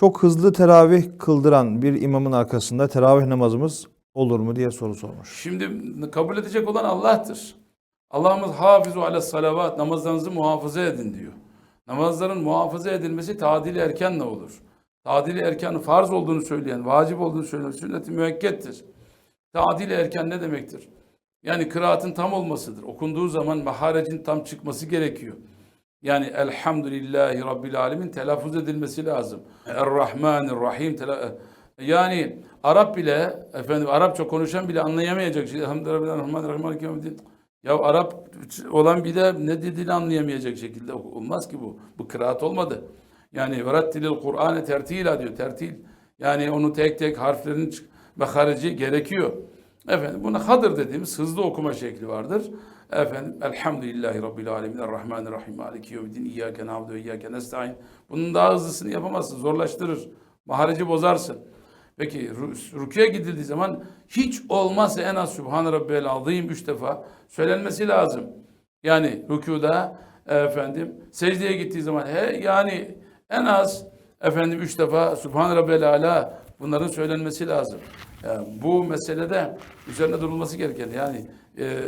Çok hızlı teravih kıldıran bir imamın arkasında teravih namazımız olur mu diye soru sormuş. Şimdi kabul edecek olan Allah'tır. Allah'ımız hafizu ala salavat namazlarınızı muhafaza edin diyor. Namazların muhafaza edilmesi tadili erkenle olur. Tadili erken farz olduğunu söyleyen, vacip olduğunu söyleyen sünnet-i müekkettir. Tadili erken ne demektir? Yani kıraatın tam olmasıdır. Okunduğu zaman maharecin tam çıkması gerekiyor. Yani elhamdülillahi rabbil alemin telaffuz edilmesi lazım. Errahmanirrahim tela- yani Arap bile efendim Arapça konuşan bile anlayamayacak. Ya Arap olan bile ne dediğini anlayamayacak şekilde olmaz ki bu. Bu kıraat olmadı. Yani verattilil Kur'an'ı tertila diyor. Tertil. Yani onu tek tek harflerin çık- meharici gerekiyor. Efendim buna hadır dediğimiz hızlı okuma şekli vardır. Efendim Elhamdülillahi Rabbil Alemin Errahmanirrahim Maliki Yevmiddin İyyâke na'budu ve İyyâke nestaîn. Bunun daha hızlısını yapamazsın. Zorlaştırır. Maharici bozarsın. Peki rü- rüküye gidildiği zaman hiç olmazsa en az Sübhane Rabbiyel Azim üç defa söylenmesi lazım. Yani rükuda efendim secdeye gittiği zaman he, yani en az efendim üç defa Sübhane Rabbiyel Ala bunların söylenmesi lazım. Yani bu meselede üzerine durulması gereken yani e,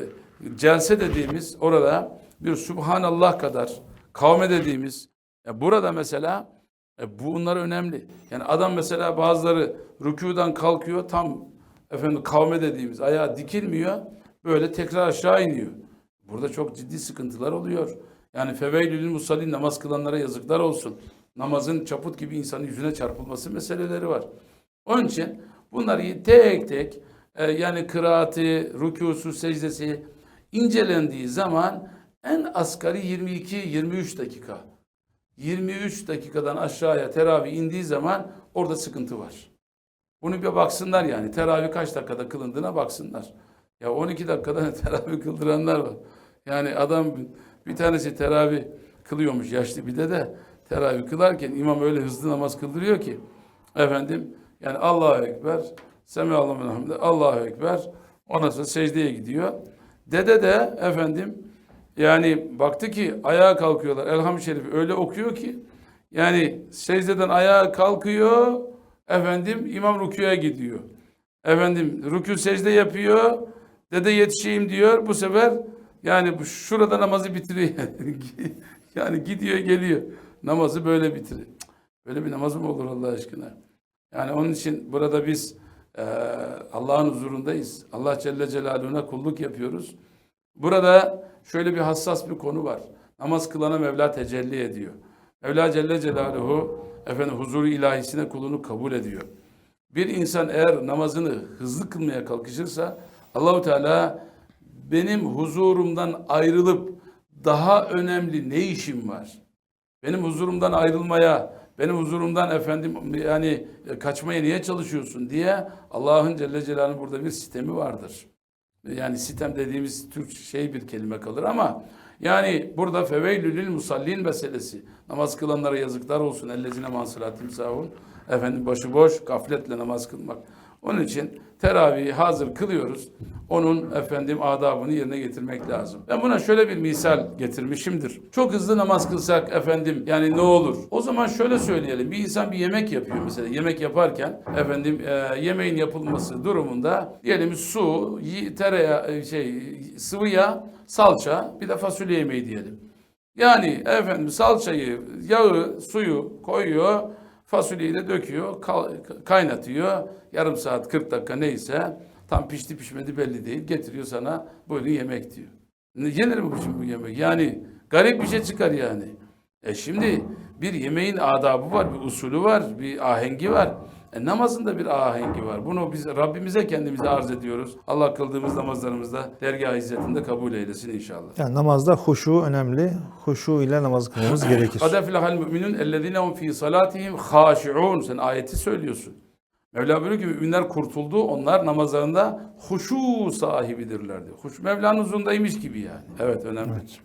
celse dediğimiz orada bir Subhanallah kadar kavme dediğimiz ya burada mesela e, bunlar önemli. Yani adam mesela bazıları rükudan kalkıyor tam efendim kavme dediğimiz ayağa dikilmiyor. Böyle tekrar aşağı iniyor. Burada çok ciddi sıkıntılar oluyor. Yani feveylül musallin namaz kılanlara yazıklar olsun. Namazın çaput gibi insanın yüzüne çarpılması meseleleri var. Onun için bunları tek tek e, yani kıraati, rükusu, secdesi incelendiği zaman en asgari 22-23 dakika. 23 dakikadan aşağıya teravih indiği zaman orada sıkıntı var. Bunu bir baksınlar yani. Teravih kaç dakikada kılındığına baksınlar. Ya 12 dakikada teravih kıldıranlar var. Yani adam bir tanesi teravih kılıyormuş yaşlı bir de de teravih kılarken imam öyle hızlı namaz kıldırıyor ki efendim yani Allahu Ekber Semihallahu hamide Allahu Ekber ondan sonra secdeye gidiyor. Dede de efendim yani baktı ki ayağa kalkıyorlar. Elham Şerif öyle okuyor ki yani secdeden ayağa kalkıyor. Efendim imam rüküye gidiyor. Efendim rükû secde yapıyor. Dede yetişeyim diyor. Bu sefer yani şurada namazı bitiriyor. yani gidiyor geliyor. Namazı böyle bitiriyor. Böyle bir namaz mı olur Allah aşkına? Yani onun için burada biz eee, Allah'ın huzurundayız. Allah Celle Celaluhu'na kulluk yapıyoruz. Burada şöyle bir hassas bir konu var. Namaz kılana Mevla tecelli ediyor. Mevla Celle Celaluhu efendim huzuru ilahisine kulunu kabul ediyor. Bir insan eğer namazını hızlı kılmaya kalkışırsa Allahu Teala benim huzurumdan ayrılıp daha önemli ne işim var? Benim huzurumdan ayrılmaya, benim huzurumdan efendim yani e, kaçmaya niye çalışıyorsun diye Allah'ın Celle Celaluhu'nun burada bir sistemi vardır. Yani sitem dediğimiz Türk şey bir kelime kalır ama yani burada feveylülül musallin meselesi. Namaz kılanlara yazıklar olsun. Ellezine mansılatim sahun. Efendim başıboş gafletle namaz kılmak. Onun için teravihi hazır kılıyoruz. Onun efendim adabını yerine getirmek lazım. Ben buna şöyle bir misal getirmişimdir. Çok hızlı namaz kılsak efendim yani ne olur? O zaman şöyle söyleyelim. Bir insan bir yemek yapıyor mesela. Yemek yaparken efendim e, yemeğin yapılması durumunda diyelim su, tereyağı, e, şey sıvı yağ, salça, bir de fasulye yemeği diyelim. Yani efendim salçayı, yağı, suyu koyuyor, fasulyeyi de döküyor, kaynatıyor. Yarım saat 40 dakika neyse tam pişti pişmedi belli değil. Getiriyor sana buyurun yemek diyor. Yenir mi bu şimdi bu yemek? Yani garip bir şey çıkar yani. E şimdi bir yemeğin adabı var, bir usulü var, bir ahengi var. E, namazın da bir ahengi var. Bunu biz Rabbimize kendimize arz ediyoruz. Allah kıldığımız namazlarımızda dergah izzetinde kabul eylesin inşallah. Yani namazda huşu önemli. Huşu ile namaz kılmamız gerekir. Kadefilahal müminun ellezine hum fi salatihim haşiun. Sen ayeti söylüyorsun. Mevla buyuruyor ki müminler kurtuldu. Onlar namazlarında huşu sahibidirler diyor. Huş Mevla'nın huzurundaymış gibi yani. Evet önemli. Evet.